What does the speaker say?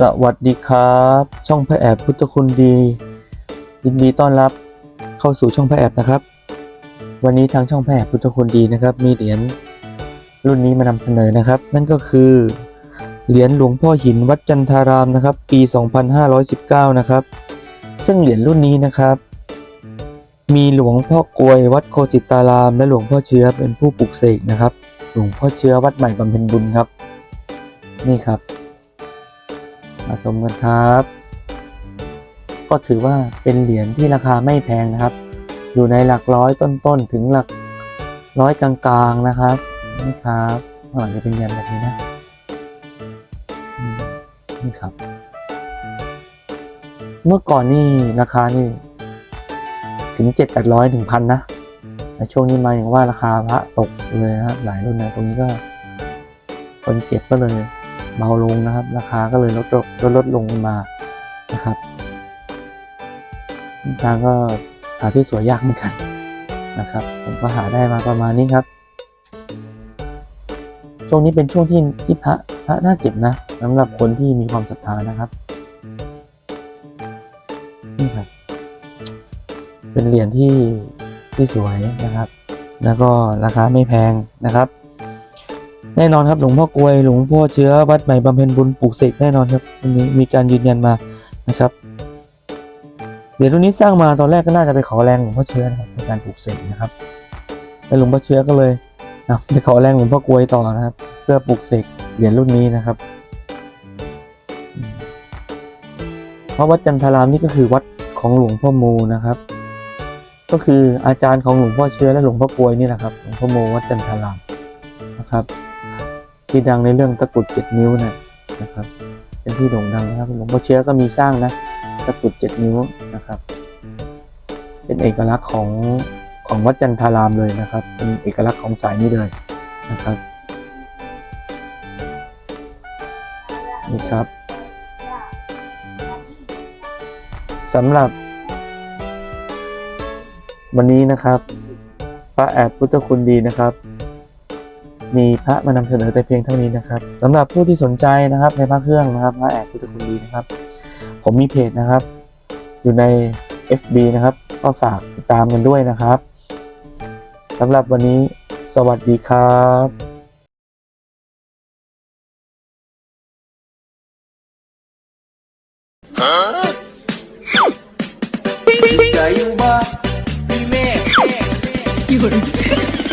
สวัสดีครับ ช่องพระแอบพุทธคุณดี ยินดีต้อนรับเข้าสู่ช่องพระแอบนะครับ วันนี้ทางช่องพระแอบพุทธคุณดีนะครับ มีเหรียญรุ่นนี้มานำเสนอนะครับ นั่นก็คือเหรียญหลวงพ่อหินวัดจันทารามนะครับ ปี 2519 นะครับ ซึ่งเหรียญรุ่นนี้นะครับ มีหลวงพ่อกลวยวัดโคสิตาราม และหลวงพ่อเชื้อเป็นผู้ปลุกเสกนะครับ หลวงพ่อเชื้อวัดใหม่บำเพ็ญบุญครับ นี่ครับ มาชมกันครับ ก็ถือว่าเป็นเหรียญที่ราคาไม่แพงนะครับ อยู่ในหลักร้อยต้นๆถึงหลักร้อยกลางๆนะครับนี่ครับข้างหลังจะเป็นยันแบบนี้นะนี่ครับ เมื่อก่อนนี่ราคานี่ถึงเจ็ดแปดร้อยถึงพันนะแต่ช่วงนี้มาอย่างว่าราคาพระตกเลยนะครับหลายรุ่นนะตรงนี้ก็คนเก็บก็เลย เบาลงนะครับ ราคาก็เลยลดลดลดลงมานะครับทางก็หาที่สวยยากเหมือนกันนะครับ ผมก็หาได้มาประมาณนี้ครับ ช่วงนี้เป็นช่วงที่ที่พระพระน่าเก็บนะสำหรับคนที่มีความศรัทธานะครับนี่ครับ เป็นเหรียญที่ที่สวยนะครับ แล้วก็ราคาไม่แพงนะครับ แน่นอนครับหลวงพ่อกลวยหลวงพ่อเชื้อวัดใหม่บำเพ็ญบุญปลูกเสกแน่นอนครับอันนี้มีการยืนยันมานะครับเหรียญรุ่นนี้สร้างมาตอนแรกก็น่าจะไปขอแรงหลวงพ่อเชื้อนะครับในการปลูกเสกนะครับแล้วหลวงพ่อเชื้อก็เลยนำไปขอแรงหลวงพ่อกลวยต่อนะครับ เพื่อปลูกเสกเหรียญรุ่นนี้นะครับเพราะวัดจันทรามนี่ก็คือวัดของหลวงพ่อโมนะครับ ก็คืออาจารย์ของหลวงพ่อเชื้อและหลวงพ่อกลวยนี่แหละครับหลวงพ่อโมวัดจันทรามนะครับ ที่ดังในเรื่องตะกรุดเจ็ดนิ้วนะนะครับ เป็นที่โด่งดังนะครับหลวงพ่อเชื้อก็มีสร้างนะตะกรุดเจ็ดนิ้วนะครับ เป็นเอกลักษณ์ของของวัดจันทารามเลยนะครับ เป็นเอกลักษณ์ของสายนี้เลยนะครับนี่ครับสำหรับ วันนี้นะครับพระแอบพุทธคุณดีนะครับ มีพระมานำเสนอแต่เพียงเท่านี้นะครับสำหรับผู้ที่สนใจนะครับในพระเครื่องนะครับพระแอบพุทธคุณดีนะครับ ผมมีเพจนะครับ อยู่ใน FB นะครับ ก็ฝากติดตามกันด้วยนะครับสำหรับวันนี้สวัสดีครับ Bisa yung ba? Pime. Yun.